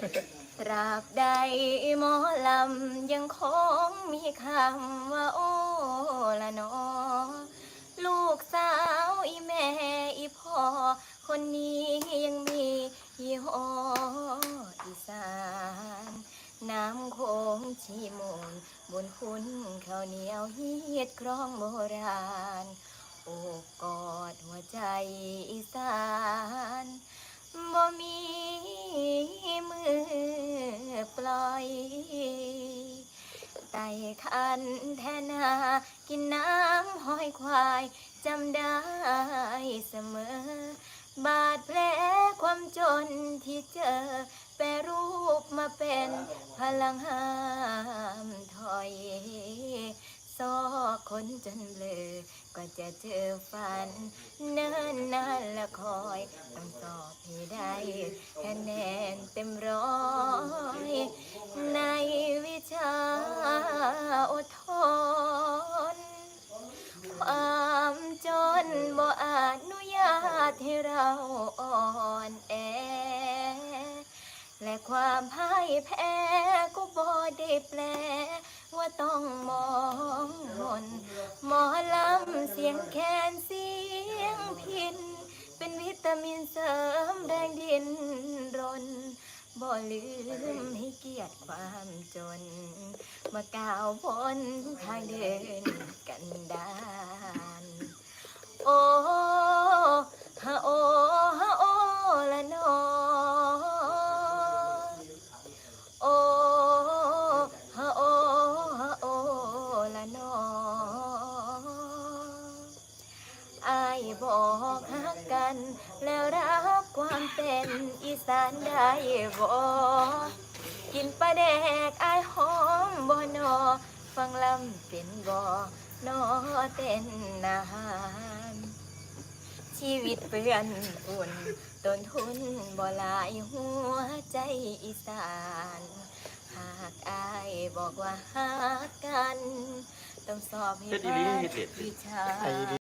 ตราบใดหมอลำยังคงมีคำว่าโอ้ละนอ ลูกสาวอีแม่อีพ่อ คนนี้ยังมียี่ห้ออีสาน น้ำโคงชีมูลบนคุณข้าวเหนียวฮีดครองโบราณ โอบกอดหัวใจอีสาน ลอยไต่คันแทนา กินน้ำห้อยควายจำได้เสมอ บาดแผลความจนที่เจอ แปรรูปมาเป็นพลังห้ามถอยซอกคนจนเบลอ ก็จะเจอฝัน เนิ่นนานละคอย ต้องสอบให้ได้คะแนนเต็มร้อย อดทน ความจนบ่อนุญาตให้เราอ่อนแอ และความพ่ายแพ้ก็บ่ได้แปล ว่าต้องมองมนหมอลำเสียงแคนเสียงพิน เป็นวิตามินเสริมแรงดินรน บ่ลืมให้เกียรติความจน มาก้าวพ้นทางเดินกันได้ อายบอกฮักกัน แล้วรับความเป็นอีสานได้บ่กินปลาแดกอายหอมบ่นอฟังลำเป็นบ่นอเต้นอาหารชีวิตเปื้อนฝุ่นต้นทุนบ่หลายหัวใจอีสาน หากอายบอกว่าหากกัน ต้องสอบให้เฮ็ดอีหลีเฮ็ดเด็ดวิชาไอ้